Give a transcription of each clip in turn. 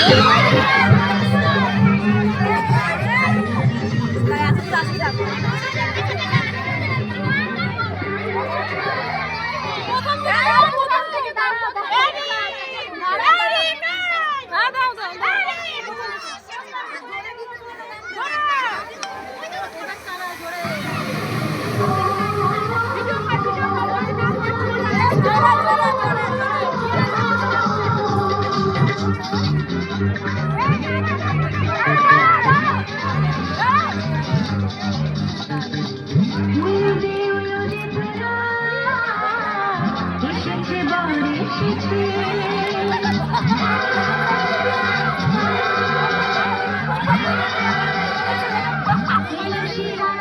Oh, my God. বর এসেছে। এলো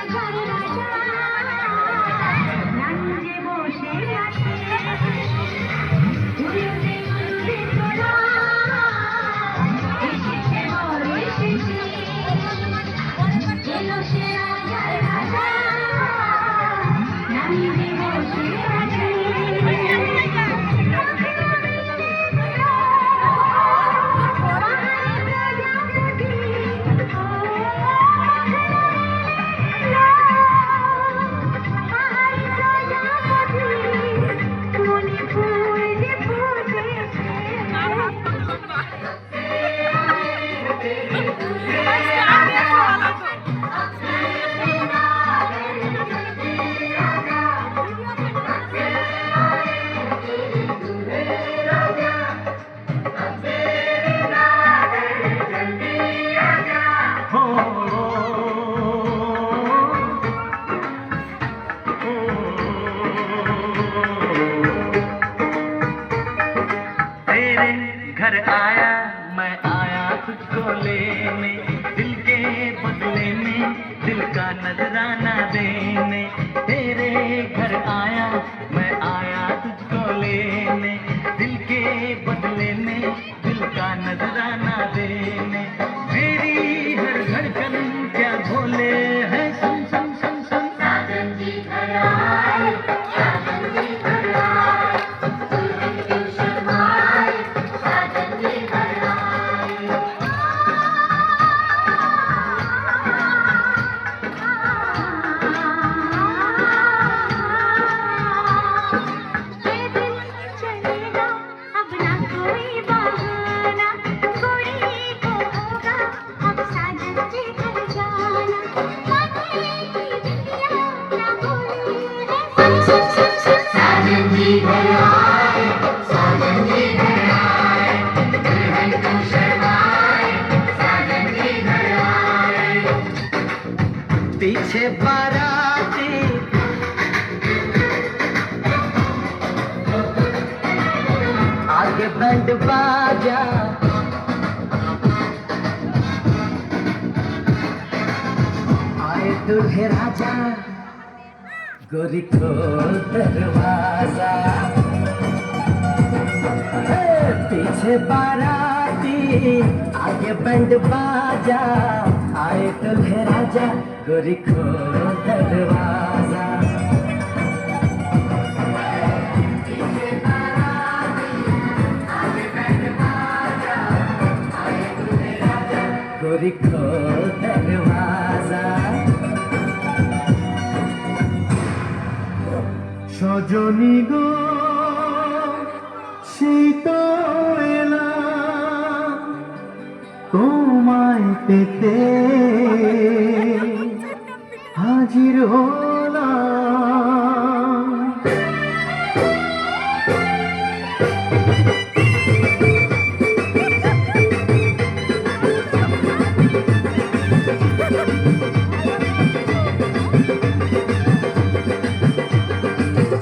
घर आया, मैं आया तुझको लेने, दिल के बदले में, दिल का नजराना देने। तेरे घर आया, मैं आया तुझको लेने, दिल के बदले पीछे बाराती। आगे बैंड बाजा। आए दूल्हे राजा, गोरी खोल दरवाज़ा। पीछे बाराती, आगे बैंड बाजा। आए दूल्हे राजा गोरी खोल दरवाजा गोरी खोल दरवाजा সজনী গো সেই তো এলাম তোমায় পেতে হাজির হলাম।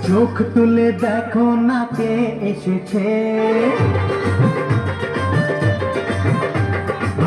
চোখ তুলে দেখো না কে এসেছে।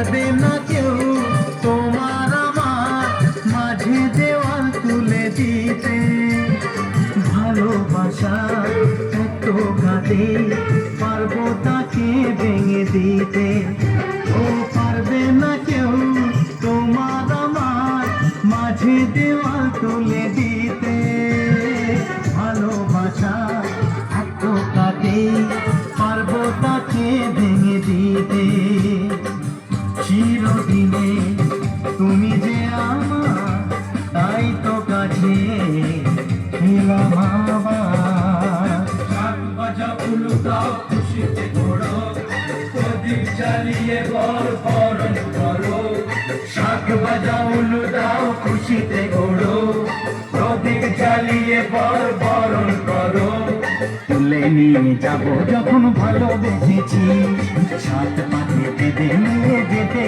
পারবে না কেউ। তোমার আমার মাঝে দেওয়াল তুলে দিতে। ভালোবাসা এত গাতে পারব তাকে ভেঙে দিতে। ও পারবে না কেউ তোমার আমার মাঝে দেওয়াল তুলে দিতে। ভালোবাসা এত গাতে খুশিতে ঘোড়ো প্রদীপ জ্বালিয়ে বর বরণ করো। শাক ভাজা উলু দাও খুশিতে ঘোড়ো প্রদীপ জ্বালিয়ে বর বরণ করো। তুলে নিয়ে যাব যখন ভালোবেসেছি সাত পাখি বেঁধে নিয়ে যেতে